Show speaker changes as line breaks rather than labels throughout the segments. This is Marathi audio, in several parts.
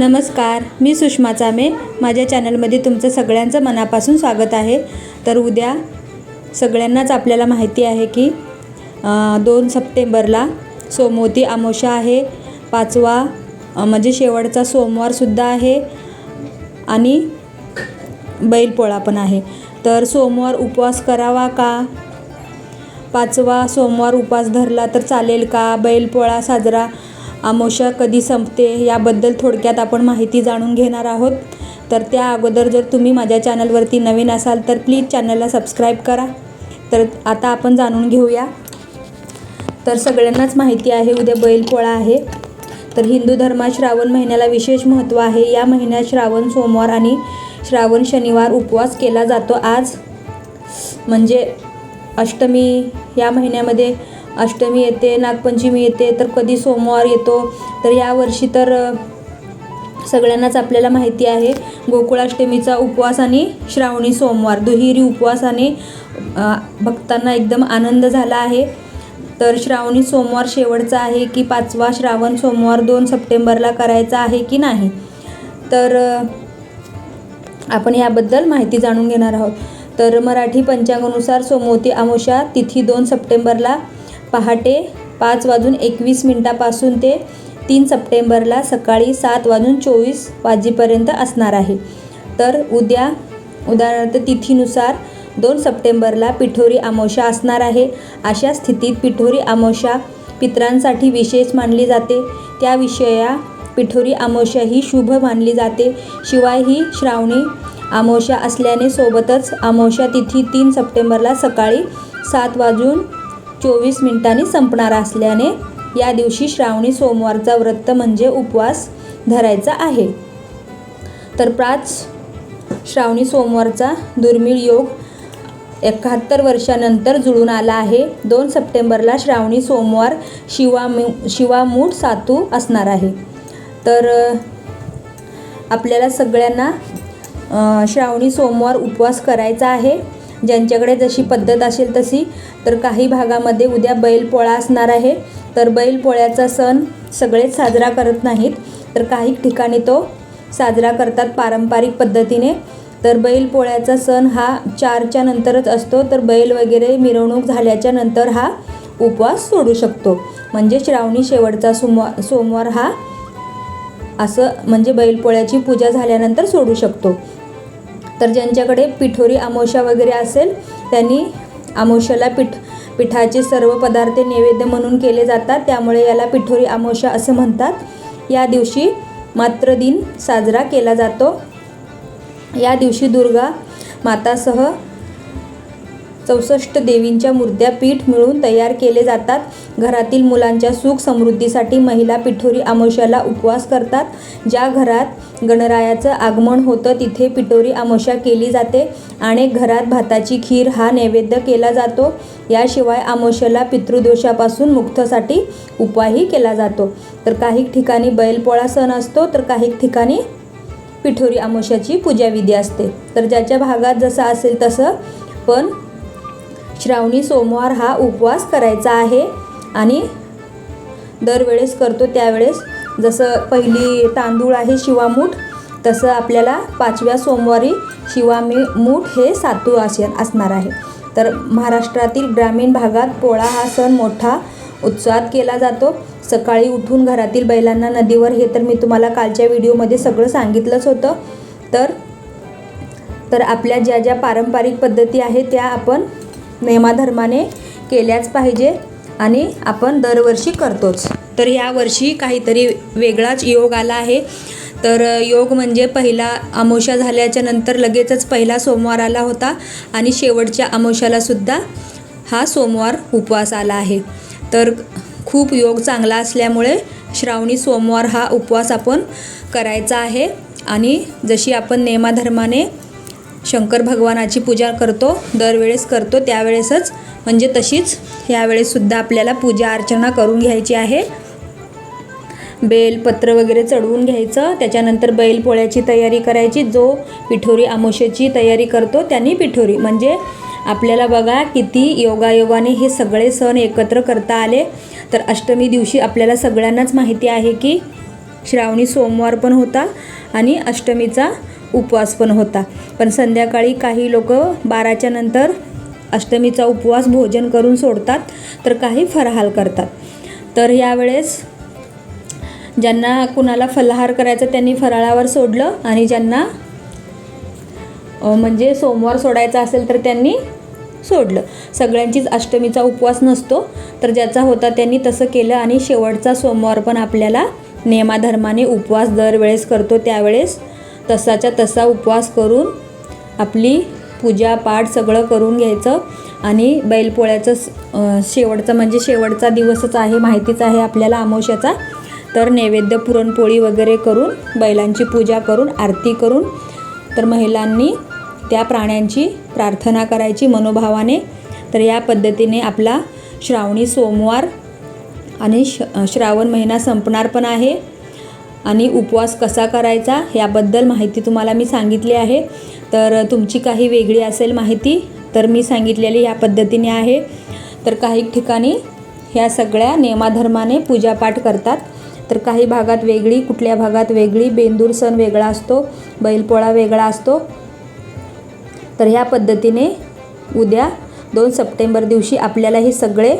नमस्कार मी सुषमा चामे. माझ्या चॅनलमध्ये तुमचं सगळ्यांचं मनापासून स्वागत आहे. तर उद्या सगळ्यांनाच आपल्याला माहिती आहे की दोन सप्टेंबरला सोमवती आमोशा आहे. पाचवा म्हणजे शेवटचा सोमवारसुद्धा आहे. आणि बैलपोळा पण आहे. तर सोमवार उपवास करावा का? पाचवा सोमवार उपवास धरला तर चालेल का? बैलपोळा साजरा अमावस्या कधी संपते याबद्दल थोडक्यात आपण माहिती जाणून घेणार आहोत. तर त्या अगोदर जर तुम्ही माझ्या चॅनलवरती नवीन असाल तर प्लीज चॅनलला सबस्क्राईब करा. तर आता आपण जाणून घेऊया. तर सगळ्यांनाच माहिती आहे उद्या बैलपोळा आहे. तर हिंदू धर्मात श्रावण महिन्याला विशेष महत्त्व आहे. या महिन्यात श्रावण सोमवार आणि श्रावण शनिवार उपवास केला जातो. आज म्हणजे अष्टमी या महिन्यामध्ये अष्टमी येते नागपंचमी येते तर कधी सोमवार येतो तर यावर्षी तर सगळ्यांनाच आपल्याला माहिती आहे गोकुळाष्टमीचा उपवास आणि श्रावणी सोमवार दुहेरी उपवासाने अ, भक्तांना एकदम आनंद झाला आहे. तर श्रावणी सोमवार शेवटचा आहे की पाचवा श्रावण सोमवार दोन सप्टेंबरला करायचा आहे की नाही? तर आपण याबद्दल माहिती जाणून घेणार आहोत. तर मराठी पंचांगानुसार सोमवती अमावस्या तिथी दोन सप्टेंबरला पहाटे पाच वाजून एकवीस मिनटापासून ते तीन सप्टेंबरला सकाळी सात वाजून चोवीस वाजेपर्यंत असणार आहे. तर उद्या उदाहरणार्थ तिथीनुसार दोन सप्टेंबरला पिठोरी अमावस्या असणार आहे. अशा स्थितीत पिठोरी अमावस्या पितरांसाठी विशेष मानली जाते. त्या विषया पिठोरी अमावस्या ही शुभ मानली जाते. शिवाय ही श्रावणी अमावस्या असल्याने सोबतच अमावस्या तिथी तीन सप्टेंबरला सकाळी सात वाजून चोवीस मिनिटांनी संपणार असल्याने या दिवशी श्रावणी सोमवारचा व्रत म्हणजे उपवास धरायचा आहे. तर प्राच श्रावणी सोमवारचा दुर्मिळ योग एकाहत्तर वर्षानंतर जुळून आला आहे. दोन सप्टेंबरला श्रावणी सोमवार शिवामू शिवामूठ सातू असणार आहे. तर आपल्याला सगळ्यांना श्रावणी सोमवार उपवास करायचा आहे. ज्यांच्याकडे जशी पद्धत असेल तशी तर काही भागामध्ये उद्या बैलपोळा असणार आहे. तर बैलपोळ्याचा सण सगळेच साजरा करत नाहीत तर काही ठिकाणी तो साजरा करतात पारंपरिक पद्धतीने. तर बैलपोळ्याचा सण हा चारच्या नंतरच असतो तर बैल वगैरे मिरवणूक झाल्याच्यानंतर हा उपवास सोडू शकतो. म्हणजे श्रावणी शेवटचा सोमवार सोमवार हा असं म्हणजे बैलपोळ्याची पूजा झाल्यानंतर सोडू शकतो. तर ज्यांच्याकडे पिठोरी आमोशा वगैरे असेल त्यांनी आमोशाला पिठ पिठाचे सर्व पदार्थ नैवेद्य म्हणून केले जातात. त्यामुळे याला पिठोरी आमोशा असं म्हणतात. या दिवशी मात्र दिन साजरा केला जातो. या दिवशी दुर्गा मातासह चौसष्ट देवींच्या मूर्त्या पीठ मिळून तयार केले जातात. घरातील मुलांच्या सुख समृद्धीसाठी महिला पिठोरी अमावस्याला उपवास करतात. ज्या घरात गणरायाचं आगमन होतं तिथे पिठोरी आमोशा केली जाते आणि घरात भाताची खीर हा नैवेद्य केला जातो. याशिवाय अमावस्याला पितृदोषापासून मुक्तसाठी उपायही केला जातो. तर काही ठिकाणी बैलपोळा सण असतो तर काही ठिकाणी पिठोरी अमावस्याची पूजाविधी असते. तर ज्याच्या भागात जसं असेल तसं पण श्रावणी सोमवार हा उपवास करायचा आहे आणि दरवेळेस करतो त्यावेळेस. जसं पहिली तांदूळ आहे शिवामूठ तसं आपल्याला पाचव्या सोमवारी शिवामी मूठ हे सातू असे असणार आहे. तर महाराष्ट्रातील ग्रामीण भागात पोळा हा सण मोठा उत्साहात केला जातो. सकाळी उठून घरातील बैलांना नदीवर हे तर मी तुम्हाला कालच्या व्हिडिओमध्ये सगळं सांगितलंच होतं. तर तर आपल्या ज्या ज्या पारंपरिक पद्धती आहेत त्या आपण नेमाधर्माने केल्याच पाहिजे आणि आपण दरवर्षी करतोच. तर ह्या वर्षी काहीतरी वेगळाच योग आला आहे. तर योग म्हणजे पहिला अमावस्या झाल्याच्यानंतर लगेचच पहिला सोमवार आला होता आणि शेवटच्या अमावस्यालासुद्धा हा सोमवार उपवास आला आहे. तर खूप योग चांगला असल्यामुळे श्रावणी सोमवार हा उपवास आपण करायचा आहे आणि जशी आपण नेमाधर्माने शंकर भगवानाची पूजा करतो दरवेळेस करतो त्यावेळेसच म्हणजे तशीच यावेळेससुद्धा आपल्याला पूजा अर्चना करून घ्यायची आहे. बेलपत्र वगैरे चढवून घ्यायचं त्याच्यानंतर बैलपोळ्याची तयारी करायची जो पिठोरी आमोशेची तयारी करतो त्यांनी पिठोरी. म्हणजे आपल्याला बघा किती योगायोगाने हे सगळे सण एकत्र करता आले. तर अष्टमी दिवशी आपल्याला सगळ्यांनाच माहिती आहे की श्रावणी सोमवार पण होता आणि अष्टमीचा उपवास पण होता. पण संध्याकाळी काही लोक बाराच्या नंतर अष्टमीचा उपवास भोजन करून सोडतात तर काही फराहाल करतात. तर यावेळेस ज्यांना कुणाला फलाहार करायचा त्यांनी फराळावर सोडलं आणि ज्यांना म्हणजे सोमवार सोडायचा असेल तर त्यांनी सोडलं. सगळ्यांचीच अष्टमीचा उपवास नसतो तर ज्याचा होता त्यांनी तसं केलं आणि शेवटचा सोमवार पण आपल्याला नियमाधर्माने उपवास दरवेळेस करतो त्यावेळेस तसाच्या तसा उपवास करून आपली पूजा पाठ सगळं करून घ्यायचं. आणि बैलपोळ्याचं स- शेवटचं म्हणजे शेवटचा दिवसच आहे माहितीच आहे आपल्याला अमावश्याचा तर नैवेद्य पुरणपोळी वगैरे करून बैलांची पूजा करून आरती करून तर महिलांनी त्या प्राण्यांची प्रार्थना करायची मनोभावाने. तर या पद्धतीने आपला श्रावणी सोमवार आणि श श्रावण महिना संपणार पण आहे. आणि उपवास कसा करायचा याबद्दल माहिती तुम्हाला मी सांगितली आहे. तर तुमची काही वेगळी असेल माहिती तर मी सांगितलेली या पद्धतीने आहे. तर काही ठिकाणी ह्या सगळ्या नियमाधर्माने पूजापाठ करतात. तर काही भागात वेगळी कुठल्या भागात वेगळी बेंदूर सण वेगळा असतो बैलपोळा वेगळा असतो. तर ह्या पद्धतीने उद्या दोन सप्टेंबर दिवशी आपल्याला हे सगळे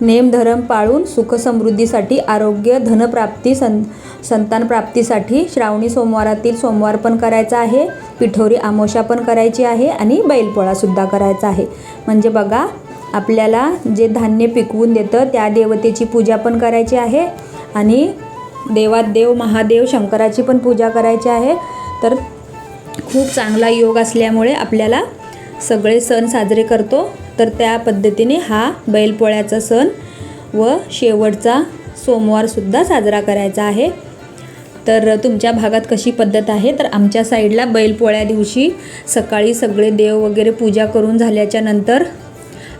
नेमधर्म पाळून सुखसमृद्धीसाठी आरोग्य धनप्राप्ती सं संतानप्राप्तीसाठी श्रावणी सोमवारातील सोमवार पण करायचा आहे पिठोरी आमोशा पण करायची आहे आणि बैलपोळासुद्धा करायचा आहे. म्हणजे बघा आपल्याला जे धान्य पिकवून देतं त्या देवतेची पूजा पण करायची आहे आणि देवात देव महादेव शंकराची पण पूजा करायची आहे. तर खूप चांगला योग असल्यामुळे आपल्याला सगळे सण साजरे करतो. तर त्या पद्धतीने हा बैलपोळ्याचा सण व शेवटचा सोमवारसुद्धा साजरा करायचा आहे. तर तुमच्या भागात कशी पद्धत आहे? तर आमच्या साईडला बैलपोळ्या दिवशी सकाळी सगळे देव वगैरे पूजा करून झाल्याच्यानंतर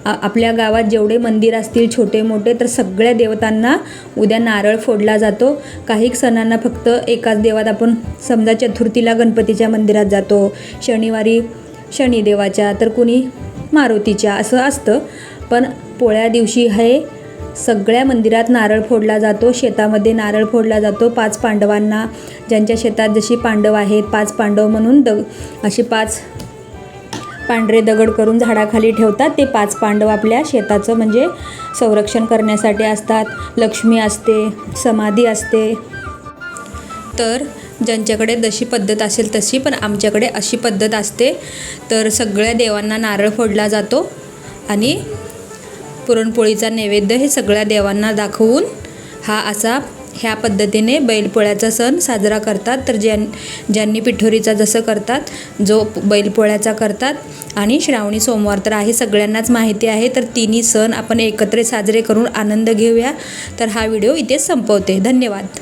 आपल्या गावात जेवढे मंदिर असतील छोटे मोठे तर सगळ्या देवतांना उद्या नारळ फोडला जातो. काही सणांना फक्त एकाच देवात आपण समजा चतुर्थीला गणपतीच्या मंदिरात जातो शनिवारी शनिदेवाच्या तर कुणी मारुतीच्या असं असतं. पण पोळ्या दिवशी हे सगळ्या मंदिरात नारळ फोडला जातो. शेतामध्ये नारळ फोडला जातो. पाच पांडवांना ज्यांच्या शेतात जशी पांडव आहेत पाच पांडव म्हणून दग अशी पाच पांढरे दगड करून झाडाखाली ठेवतात. ते पाच पांडव आपल्या शेताचं म्हणजे संरक्षण करण्यासाठी असतात. लक्ष्मी असते समाधी असते. तर ज्यांच्याकडे जशी पद्धत असेल तशी पण आमच्याकडे अशी पद्धत असते. तर सगळ्या देवांना नारळ फोडला जातो आणि पुरणपोळीचा नैवेद्य हे सगळ्या देवांना दाखवून हा असा ह्या पद्धतीने बैलपोळ्याचा सण साजरा करतात. तर ज्यां ज्यांनी पिठोरीचा जसं करतात जो बैलपोळ्याचा करतात आणि श्रावणी सोमवार तर आहे सगळ्यांनाच माहिती आहे. तर तिन्ही सण आपण एकत्र साजरे करून आनंद घेऊया. तर हा व्हिडिओ इथेच संपवते. धन्यवाद.